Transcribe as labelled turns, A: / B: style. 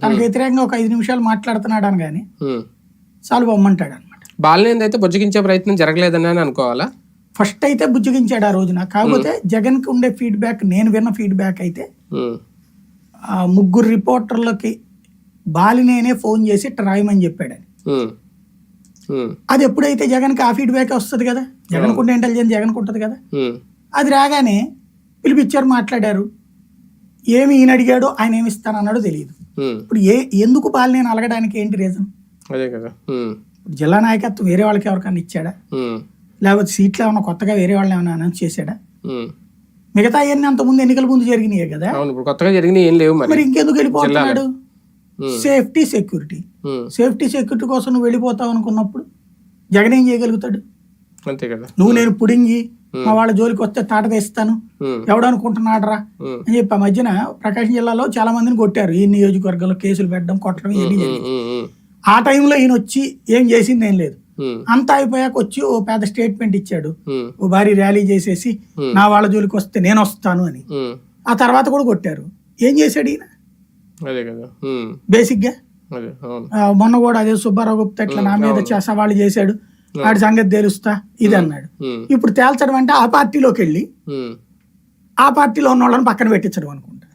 A: తనకు వ్యతిరేకంగా ఒక ఐదు నిమిషాలు మాట్లాడుతున్నాడు అని కానీ. చాలు పొమ్మంటాడు అనమాట
B: బాలినేని అయితే బుజ్జగించే ప్రయత్నం జరగలేదని అని అనుకోవాలా?
A: ఫస్ట్ అయితే బుజ్జగించాడు ఆ రోజున. కాకపోతే జగన్కి ఉండే ఫీడ్బ్యాక్ నేను విన్న ఫీడ్బ్యాక్ అయితే ఆ ముగ్గురు రిపోర్టర్లకి బాలినేనే ఫోన్ చేసి రాయమని చెప్పాడని. అది ఎప్పుడైతే జగన్కి ఆ ఫీడ్బ్యాక్ వస్తుంది కదా? జగన్ కుంటే ఇంటెలిజెన్స్ జగన్ ఉంటుంది కదా? అది రాగానే పిలిపించారు మాట్లాడారు. ఏమి ఈయన అడిగాడో ఆయన ఏమి ఇస్తానన్నాడో తెలియదు. ఇప్పుడు ఏ ఎందుకు బాలినేని అలగడానికి ఏంటి రీజన్
B: అదే కదా.
A: జిల్లా నాయకత్వం వేరే వాళ్ళకి ఎవరికైనా ఇచ్చాడా? లేకపోతే సీట్లు ఏమైనా కొత్తగా వేరే వాళ్ళని ఏమైనా అనౌన్స్ చేశాడా. మిగతా అవన్నీ అంతకుముందు ఎన్నికల ముందు జరిగినాయి కదా.
B: కొత్తగా జరిగినాయి ఏం లేవు మరి.
A: ఇంకెందుకు వెళ్ళిపోతున్నాడు? Safety security. సేఫ్టీ సెక్యూరిటీ కోసం నువ్వు వెళ్ళిపోతావు అనుకున్నప్పుడు జగన్ ఏం చేయగలుగుతాడు?
B: అంతే కదా.
A: నువ్వు నేను పుడింగి మా వాళ్ళ జోలికి వస్తే తాట తెస్తాను
B: ఉమ్,
A: ఎవడు అనుకుంటున్నాడరా?
B: ఉమ్,
A: అని చెప్పి ఆ మధ్యన ప్రకాశం జిల్లాలో చాలా మందిని కొట్టారు. ఈ నియోజకవర్గంలో కేసులు పెట్టడం కొట్టడం ఇవన్నీ ఆ టైంలో ఈయన వచ్చి ఏం చేసింది ఏం లేదు. అంతా అయిపోయాక వచ్చి ఓ పెద్ద స్టేట్మెంట్ ఇచ్చాడు. ఓ భారీ ర్యాలీ చేసేసి. నా వాళ్ళ జోలికి వస్తే నేను వస్తాను అని. ఆ తర్వాత కూడా కొట్టారు. ఏం చేశాడు ఈయన? బేసిక్గా? మొన్న కూడా అదే సుబ్బారావు గుప్తా ఇట్లా నా మీద సవాళ్ళు చేశాడు. వాడి సంగతి తెలుస్తా? ఇది అన్నాడు. ఇప్పుడు తేల్చడం అంటే ఆ పార్టీలోకి వెళ్ళి ఆ పార్టీలో ఉన్న వాళ్ళని పక్కన పెట్టించడం అనుకుంటా.